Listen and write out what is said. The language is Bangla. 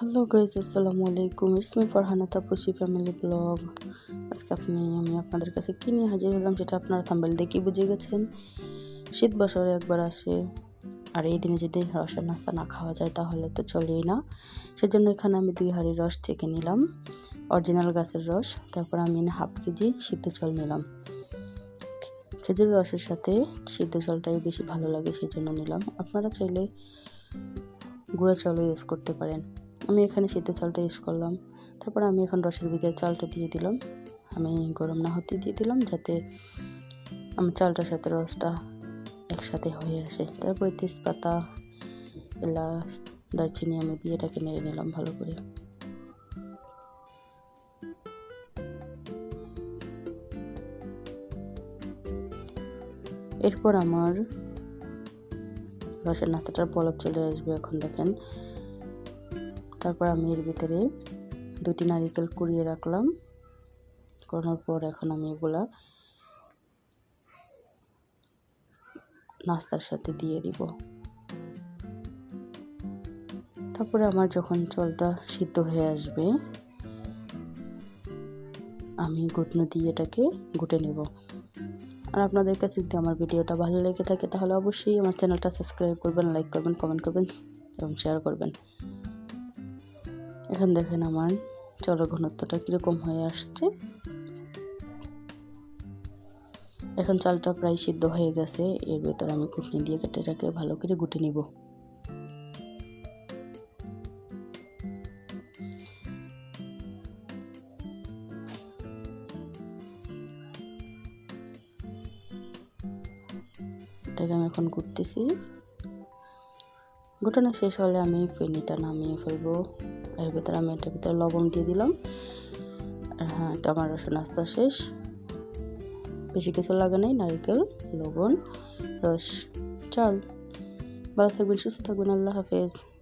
হ্যালো গাইজ আসসালামু আলাইকুম it's me Farhana Tapsi family blog আজকে আপনি, আমি আপনাদের কাছে কী নিয়ে হাজির হলাম সেটা আপনারা থাম্বেল দেখি বুঝে গেছেন। শীত বছরে একবার আসে, আর এই দিনে যদি রসের নাস্তা না খাওয়া যায় তাহলে তো চলেই না। সেজন্য এখানে আমি দুই হাঁড়ি রস চেকে নিলাম অরিজিনাল গাছের রস। তারপর আমি হাফ কেজি সিদ্ধ জল নিলাম। খেজুর রসের সাথে সিদ্ধ জলটাই বেশি ভালো লাগে সেই জন্য নিলাম। আপনারা চাইলে গুঁড়া চালও ইউজ করতে পারেন। আমি এখানে সিদ্ধ চালটা ইউজ করলাম। তারপর আমি এখন রসের ভিতরে চালটা দিয়ে দিলাম। আমি গরম না হতে দিয়ে দিলাম যাতে আমার চালটার সাথে রসটা একসাথে হয়ে আসে। তারপরে তেজপাতা, এলাচ, দারচিনি আমি দিয়ে এটাকে নেড়ে নিলাম ভালো করে। এরপর আমার রসের নাস্তাটার বলব চলে আসবে এখন দেখেন। তারপর আমি এর ভিতরে দুটি নারিকেল কুড়িয়ে রাখলাম। করানোর পর এখন আমি এগুলা নাস্তার সাথে দিয়ে দিব। তারপরে আমার যখন চলটা সিদ্ধ হয়ে আসবে, আমি ঘুটনো দিয়ে এটাকে ঘুটে নেব। আর আপনাদের কাছে যদি আমার ভিডিওটা ভালো লেগে থাকে, তাহলে অবশ্যই আমার চ্যানেলটা সাবস্ক্রাইব করবেন, লাইক করবেন, কমেন্ট করবেন এবং শেয়ার করবেন। এখন দেখেন আমার চলো ঘনত্বটা কীরকম হয়ে আসছে। এখন চালটা প্রায় সিদ্ধ হয়ে গেছে, এর ভেতর আমি কুটনি দিয়ে কেটে রেখে ভালো করে গুটে নিব। এটাকে আমি এখন করতেছি ঘটনা শেষ হলে আমি ফেনিটা নামিয়ে ফেলব। এর ভিতরে আমি এটার ভিতরে লবণ দিয়ে দিলাম। আর হ্যাঁ তো আমার রসুন আস্তা শেষ। বেশি কিছু লাগে নাই, নারিকেল, লবণ, রস, চাল। ভালো থাকবেন, সুস্থ থাকবেন, আল্লাহ হাফেজ।